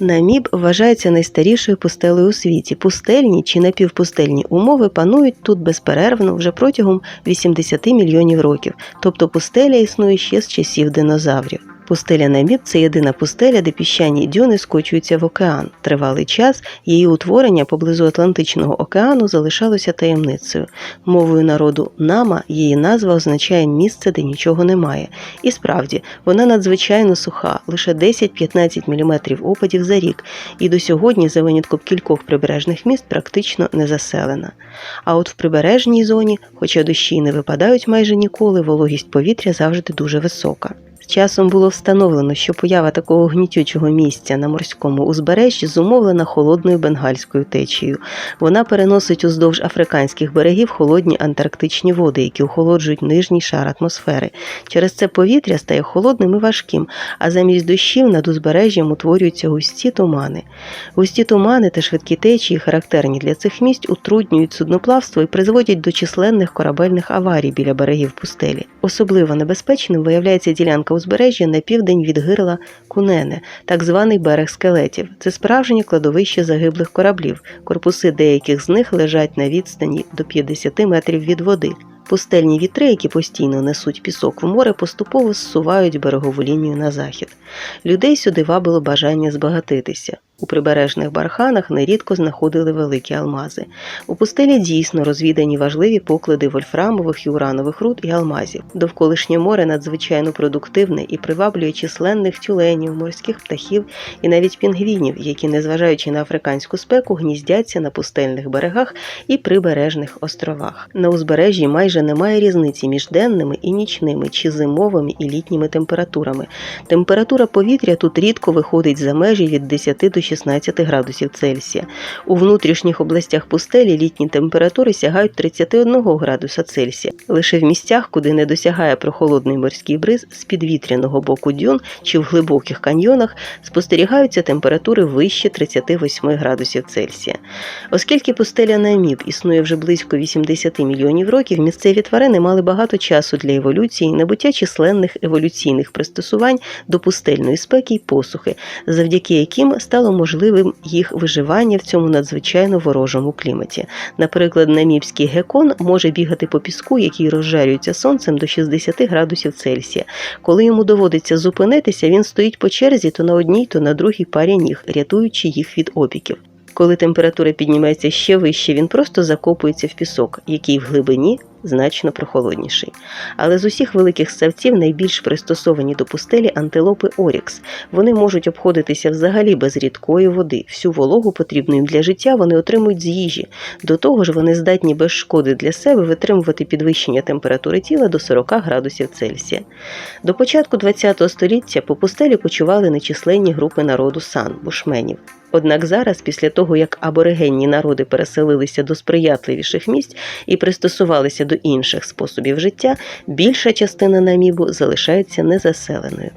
Наміб вважається найстарішою пустелею у світі. Пустельні чи напівпустельні умови панують тут безперервно вже протягом 80 мільйонів років, тобто пустеля існує ще з часів динозаврів. Пустеля Наміб це єдина пустеля, де піщані дюни скочуються в океан. Тривалий час її утворення поблизу Атлантичного океану залишалося таємницею. Мовою народу Нама її назва означає місце, де нічого немає. І справді, вона надзвичайно суха, лише 10-15 мм опадів за рік, і до сьогодні, за винятком кількох прибережних міст, практично не заселена. А от в прибережній зоні, хоча дощі не випадають майже ніколи, вологість повітря завжди дуже висока. Часом було встановлено, що поява такого гнітючого місця на морському узбережжі зумовлена холодною бенгальською течією. Вона переносить уздовж африканських берегів холодні антарктичні води, які охолоджують нижній шар атмосфери. Через це повітря стає холодним і важким, а замість дощів над узбережжям утворюються густі тумани. Густі тумани та швидкі течії, характерні для цих місць, утруднюють судноплавство і призводять до численних корабельних аварій біля берегів пустелі. Особливо небезпечним виявляється ділянка узбережжя на південь від гирла Кунене, так званий берег скелетів. Це справжнє кладовище загиблих кораблів. Корпуси деяких з них лежать на відстані до 50 метрів від води. Пустельні вітри, які постійно несуть пісок в море, поступово зсувають берегову лінію на захід. Людей сюди вабило бажання збагатитися. У прибережних барханах нерідко знаходили великі алмази. У пустелі дійсно розвідані важливі поклади вольфрамових і уранових руд і алмазів. Довколишнє море надзвичайно продуктивне і приваблює численних тюленів, морських птахів і навіть пінгвінів, які, незважаючи на африканську спеку, гніздяться на пустельних берегах і прибережних островах. На узбережжі майже немає різниці між денними і нічними, чи зимовими і літніми температурами. Температура повітря тут рідко виходить за межі від 10 до 16 градусів Цельсія. У внутрішніх областях пустелі літні температури сягають 31 градуса Цельсія. Лише в місцях, куди не досягає прохолодний морський бриз, з підвітряного боку дюн чи в глибоких каньйонах спостерігаються температури вище 38 градусів Цельсія. Оскільки пустеля Наміб існує вже близько 80 мільйонів років, місцеві тварини мали багато часу для еволюції набуття численних еволюційних пристосувань до пустельної спеки й посухи, завдяки яким стало можливим їх виживання в цьому надзвичайно ворожому кліматі. Наприклад, намібський гекон може бігати по піску, який розжарюється сонцем до 60 градусів Цельсія. Коли йому доводиться зупинитися, він стоїть по черзі то на одній, то на другій парі ніг, рятуючи їх від опіків. Коли температура піднімається ще вище, він просто закопується в пісок, який в глибині значно прохолодніший. Але з усіх великих ссавців найбільш пристосовані до пустелі антилопи Орікс. Вони можуть обходитися взагалі без рідкої води. Всю вологу, потрібну їм для життя, вони отримують з їжі. До того ж, вони здатні без шкоди для себе витримувати підвищення температури тіла до 40 градусів Цельсія. До початку ХХ століття по пустелі кочували нечисленні групи народу сан, бушменів. Однак зараз, після того як аборигенні народи переселилися до сприятливіших місць і пристосувалися до інших способів життя, більша частина намібу залишається незаселеною.